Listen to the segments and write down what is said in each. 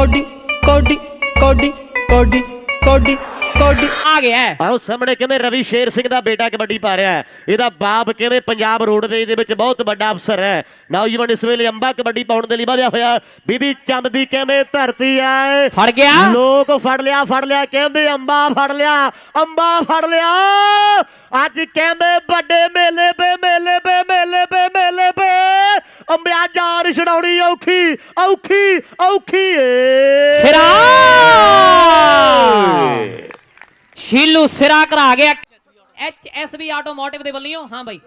Cody ਕੋਡੀ ਕੋਡੀ ਕੋਡੀ ਕੋਡੀ ਕੋਡੀ। ਆ ਗਿਆ। ਆਓ ਸਾਹਮਣੇ ਕਹਿੰਦੇ ਰਵੀ ਸ਼ੇਰ ਸਿੰਘ ਦਾ ਬੇਟਾ ਕਬੱਡੀ ਪਾ ਰਿਹਾ ਹੈ। ਇਹਦਾ ਬਾਪ ਕਹਿੰਦੇ ਪੰਜਾਬ ਰੋਡਵੇਜ ਦੇ ਵਿੱਚ ਬਹੁਤ ਵੱਡਾ ਅਫਸਰ ਹੈ। ਨੌਜਵਾਨ ਇਸ ਵੇਲੇ ਅੰਬਾ ਕਬੱਡੀ ਪਾਉਣ ਦੇ ਲਈ ਵਧਿਆ ਹੋਇਆ। ਬੀਬੀ ਚੰਦ ਦੀ ਕਹਿੰਦੇ ਧਰਤੀ ਆਏ? ਫੜ ਗਿਆ। ਲੋਕ ਫੜ ਲਿਆ ਫੜ ਲਿਆ ਕਹਿੰਦੇ ਅੰਬਾ ਫੜ ਲਿਆ ਅੰਬਾ ਫੜ ਲਿਆ। ਅੱਜ ਕਹਿੰਦੇ ਵੱਡੇ ਮੇਲੇ ਪੇ ਮੇਲੇ ਪੇ ਮੇਲੇ ਪੇ ਮੇਲੇ ਪੇ। ਅੰਬਿਆ ਜਾਨ ਛਡਾਉਣੀ ਔਖੀ। ਔਖੀ ਔਖੀ ਏ। ਸਿਰਾ। ਸ਼ੀਲੂ ਸਿਰਾ ਕਰਾ ਗਿਆ ਐਚ ਐਸ ਬੀ ਆਟੋਮੋਟਿਵ ਦੇ ਵੱਲੋਂ ਹਾਂ ਬਾਈ।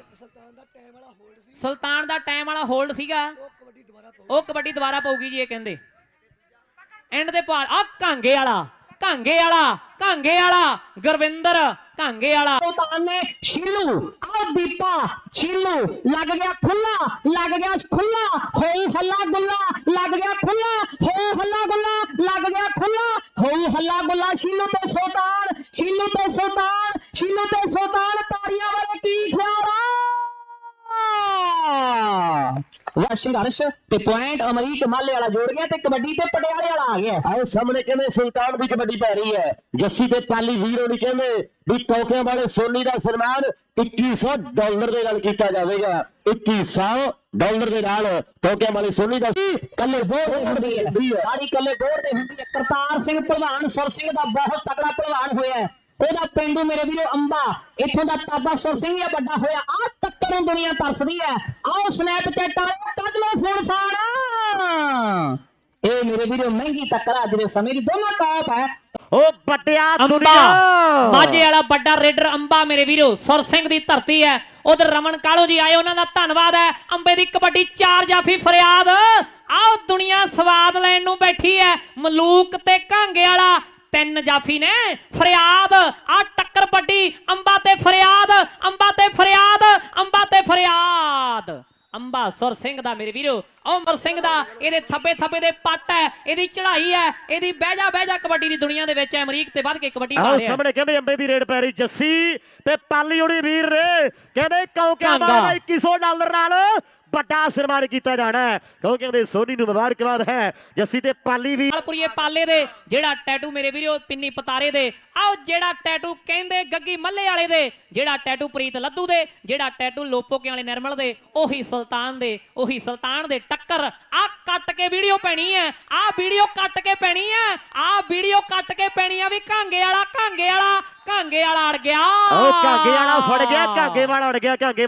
ਸੁਲਤਾਨ ਦਾ ਟਾਈਮ ਵਾਲਾ ਹੋਲਡ ਸੀਗਾ। ਉਹ ਕਬੱਡੀ ਦੁਬਾਰਾ ਪਊਗੀ ਜੀ ਇਹ ਕਹਿੰਦੇ। ਐਂਡ ਦੇ ਪਾਲ ਆ ਕਾਂਗੇ ਵਾਲਾ ਕਾਂਗੇ ਵਾਲਾ ਕਾਂਗੇ ਵਾਲਾ ਗੁਰਵਿੰਦਰ ਕਾਂਗੇ ਵਾਲਾ। ਸੁਲਤਾਨ ਨੇ ਸ਼ੀਲੂ ਆ ਦੀਪਾ ਸ਼ੀਲੂ ਲੱਗ ਗਿਆ ਖੁੱਲਾ ਲੱਗ ਗਿਆ ਖੁੱਲਾ ਹੋਈ ਹੱਲਾ ਗੁੱਲਾ। ਲੱਗ ਗਿਆ ਖੁੱਲਾ ਹੋ ਹੱਲਾ ਗੁੱਲਾ, ਲੱਗ ਗਿਆ ਖੁੱਲਾ ਹੋ ਹੱਲਾ ਗੁੱਲਾ ਸ਼ੀਲੂ ਤੇ ਸੁਲਤਾਨ ਸ਼ੀਲੂ ਤੇ ਸੁਲਤਾਨ ਸ਼ੀਲੂ ਤੇ ਸੁਲਤਾਨ ਆ ਵਾ ਸੰਘਰਸ਼ ਤੇ ਪੁਆਇੰਟ ਅਮਰੀਕ ਮਾਲੇ ਵਾਲਾ ਜੋੜ ਗਿਆ ਤੇ ਕਬੱਡੀ ਤੇ ਪਟਿਆਲੇ ਵਾਲਾ ਆ ਗਿਆ। ਆਓ ਸਾਹਮਣੇ ਕਹਿੰਦੇ ਸੁਲਤਾਨ ਦੀ ਕਬੱਡੀ ਪੈ ਰਹੀ ਹੈ। ਜੱਸੀ ਤੇ ਪਾਲੀ ਵੀਰ ਹੋਣੀ ਕਹਿੰਦੇ ਵੀ ਟੋਕਿਆਂ ਵਾਲੇ ਸੋਨੀ ਦਾ ਸਨਮਾਨ 2100 ਡਾਲਰ ਦੇ ਨਾਲ ਕੀਤਾ ਜਾਵੇਗਾ। 2100 ਡਾਲਰ ਦੇ ਨਾਲ ਟੋਕਿਆਂ ਵਾਲੇ ਸੋਨੀ ਦਾ ਕੱਲੇ ਗੋੜ ਦੇ ਹੁੰਦੀ ਹੈ। ਸਾਰੀ ਕੱਲੇ ਗੋੜ ਦੇ ਹੁੰਦੀ ਹੈ। ਕਰਤਾਰ ਸਿੰਘ ਪ੍ਰਧਾਨ ਸੁਰ ਸਿੰਘ ਦਾ ਬਹੁਤ ਤਕੜਾ ਪ੍ਰਧਾਨ ਹੋਇਆ। ਉਹਦਾ ਪਿੰਡੂ ਮੇਰੇ ਵੀਰੋ ਅੰਬਾ ਇੱਥੋਂ ਦਾ ਤਾਬਾ ਸੁਰ ਸਿੰਘ ਹੀ ਵੱਡਾ ਹੋਇਆ। ਆ ਨੂੰ ਦੁਨੀਆ ਤਰਸਦੀ ਹੈ। ਆਓ ਸਨੈਪਚੈਟ ਵਾਲਿਓ ਕੱਢ ਲਓ ਫੋਨ ਫਾਨ। ਇਹ ਮੇਰੇ ਵੀਰੋ ਮਹਿੰਗੀ ਟੱਕਰ ਅੱਜ ਦੇ ਸਮੇਂ ਦੀ ਦੋਨੋਂ ਟਾਪ ਹੈ। ਉਹ ਵੱਡਿਆ ਅੰਬਾ। ਦੁਨੀਆ। ਮਾਝੇ ਵਾਲਾ ਵੱਡਾ ਰੇਡਰ ਅੰਬਾ ਮੇਰੇ ਵੀਰੋ ਸੁਰ ਸਿੰਘ ਦੀ ਧਰਤੀ ਹੈ। ਉਧਰ ਰਮਨ ਕਾਲੋ ਜੀ ਆਏ ਉਹਨਾਂ ਦਾ ਧੰਨਵਾਦ ਹੈ। ਅੰਬੇ ਦੀ ਕਬੱਡੀ ਚਾਰ ਜਾਫੀ ਫਰਿਆਦ। ਆਓ ਦੁਨੀਆ ਸਵਾਦ ਲੈਣ ਨੂੰ ਬੈਠੀ ਹੈ। ਮਲੂਕ ਤੇ ਕਾਂਗੇ ਵਾਲਾ ਤਿੰਨ ਜਾਫੀ ਨੇ। ਫਰਿਆਦ ਆ ਟੱਕਰ ਵੱਡੀ ਅੰਬਾ ਤੇ ਫਰਿਆਦ। ਅੰਬਾ ਸੁਰ ਸਿੰਘ ਦਾ ਮੇਰੇ ਵੀਰੋ ਅਮਰ ਸਿੰਘ ਦਾ ਇਹਦੇ ਥੱਬੇ ਥੱਬੇ ਦੇ ਪੱਟ ਹੈ ਇਹਦੀ ਚੜ੍ਹਾਈ ਹੈ ਇਹਦੀ ਬਹਿ ਜਾ ਬਹਿ ਜਾ ਕਬੱਡੀ ਦੀ ਦੁਨੀਆ ਦੇ ਵਿੱਚ ਅਮਰੀਕ ਤੇ ਵੱਧ ਕੇ ਕਬੱਡੀ ਆਓ ਰਿਹਾ ਸਾਹਮਣੇ ਕਹਿੰਦੇ ਅੰਬੇ ਦੀ ਰੇਡ ਪੈ ਰਹੀ ਜੱਸੀ ਤੇ ਪਾਲੀ ਹੋਣੀ ਵੀਰ ਨੇ ਕਹਿੰਦੇ ਕਾਂਗਾ। ਵਾਲਾ 2100 ਡਾਲਰ ਨਾਲ ਵੱਡਾ ਸਨਮਾਨ ਕੀਤਾ ਜਾਣਾ ਹੈ। ਕਿਉਂਕਿ ਕਹਿੰਦੇ ਸੋਨੀ ਨੂੰ ਮੁਬਾਰਕਬਾਦ ਹੈ। ਜੱਸੀ ਤੇ ਪਾਲੀ ਵੀ ਲਾਲਪੁਰੀਏ ਪਾਲੇ ਦੇ ਜਿਹੜਾ ਟੈਟੂ ਮੇਰੇ ਵੀਰੋ ਪਿੰਨੀ ਪਤਾਰੇ ਦੇ। ਆਓ ਜਿਹੜਾ ਟੈਟੂ ਕਹਿੰਦੇ ਗੱਗੀ ਮੱਲੇ ਵਾਲੇ ਦੇ ਜਿਹੜਾ ਟੈਟੂ ਪ੍ਰੀਤ ਲੱਦੂ ਦੇ ਜਿਹੜਾ ਟੈਟੂ ਲੋਪੋਕੇ ਵਾਲੇ ਨਿਰਮਲ ਦੇ ਉਹੀ ਸੁਲਤਾਨ ਦੇ ਉਹੀ ਸੁਲਤਾਨ ਦੇ ਟੱਕਰ। ਆ ਕੱਟ ਕੇ ਵੀਡੀਓ ਪੈਣੀ ਹੈ। ਆ ਵੀਡੀਓ ਕੱਟ ਕੇ ਪੈਣੀ ਹੈ। ਆ ਵੀਡੀਓ ਕੱਟ ਕੇ ਪੈਣੀ ਆ ਵੀ ਕਾਂਗੇ ਵਾਲਾ ਕਾਂਗੇ ਵਾਲਾ ਕਾਂਗੇ ਵਾਲਾ ਅੜ ਗਿਆ। ਉਹ ਕਾਂਗੇ ਵਾਲਾ ਫੜ ਗਿਆ ਕਾਂਗੇ ਵਾਲਾ ਉੜ ਗਿਆ ਕਾਂਗੇ